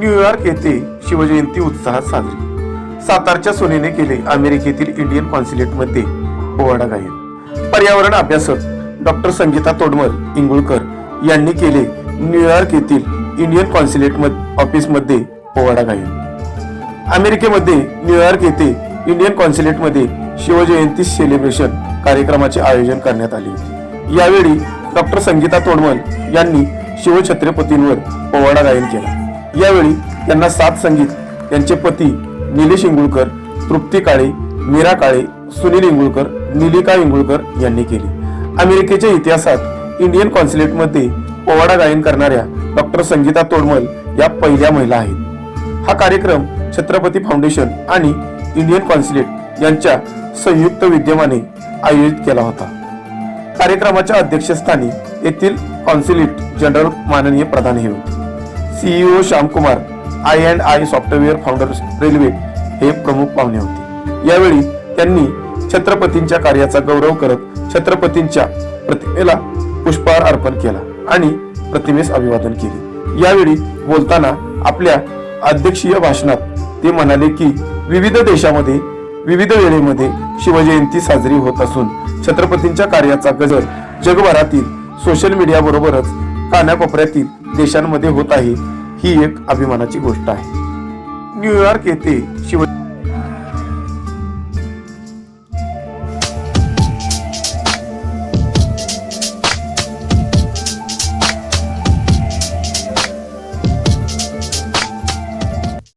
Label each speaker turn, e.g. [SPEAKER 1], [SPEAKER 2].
[SPEAKER 1] New York येथे शिवजयंती उत्साहात साजरी. सातारच्या सोनेने केले अमेरिकेतील इंडियन कॉन्सिलेटमध्ये पोवाडा गायन. पर्यावरण अभ्यासक डॉक्टर संगीता तोडमल इंगुळकर यांनी केले न्यूयॉर्क येथील इंडियन कॉन्सिलेट ऑफिसमध्ये पोवाडा गायन. अमेरिकेमध्ये न्यूयॉर्क येथे इंडियन कॉन्सिलेटमध्ये शिवजयंती सेलिब्रेशन कार्यक्रमाचे आयोजन करण्यात आले होते. यावेळी डॉक्टर संगीता तोडमल यांनी शिवछत्रपतींवर पोवाडा गायन केला. यावेळी त्यांना साथ संगीत यांचे पती निलेश इंगुळकर तृप्ती काळे मीरा काळे सुनील इंगुळकर निलिका इंगुळकर यांनी केली. अमेरिकेच्या इतिहासात इंडियन कॉन्सिलेटमध्ये पोवाडा गायन करणाऱ्या डॉक्टर संगीता तोडमल या पहिल्या महिला आहेत. हा कार्यक्रम छत्रपती फाउंडेशन आणि इंडियन कॉन्सिलेट यांच्या संयुक्त विद्यमाने आयोजित केला होता. कार्यक्रमाच्या अध्यक्षस्थानी येथील कॉन्सिलेट जनरल माननीय प्रधान हे होते. CEO Shyamkumar I and I software founder railway हे प्रमुख पाहुणे होते. यावेळी त्यांनी छत्रपतींच्या कार्याचा गौरव करत छत्रपतींच्या प्रतिमेला पुष्पहार अर्पण केला आणि प्रतिमेस अभिवादन केले. यावेळी बोलताना आपल्या अध्यक्षीय भाषणात ते म्हणाले की विविध देशामध्ये विविध वेळेमध्ये शिवजयंती साजरी होत असून छत्रपतींच्या कार्याचा गजर जगभरातील सोशल मीडिया बरोबरच कानाकोपऱ्यातील देशांमध्ये होत आहे ही एक अभिमानाची गोष्ट आहे. न्यूयॉर्क येथे शिव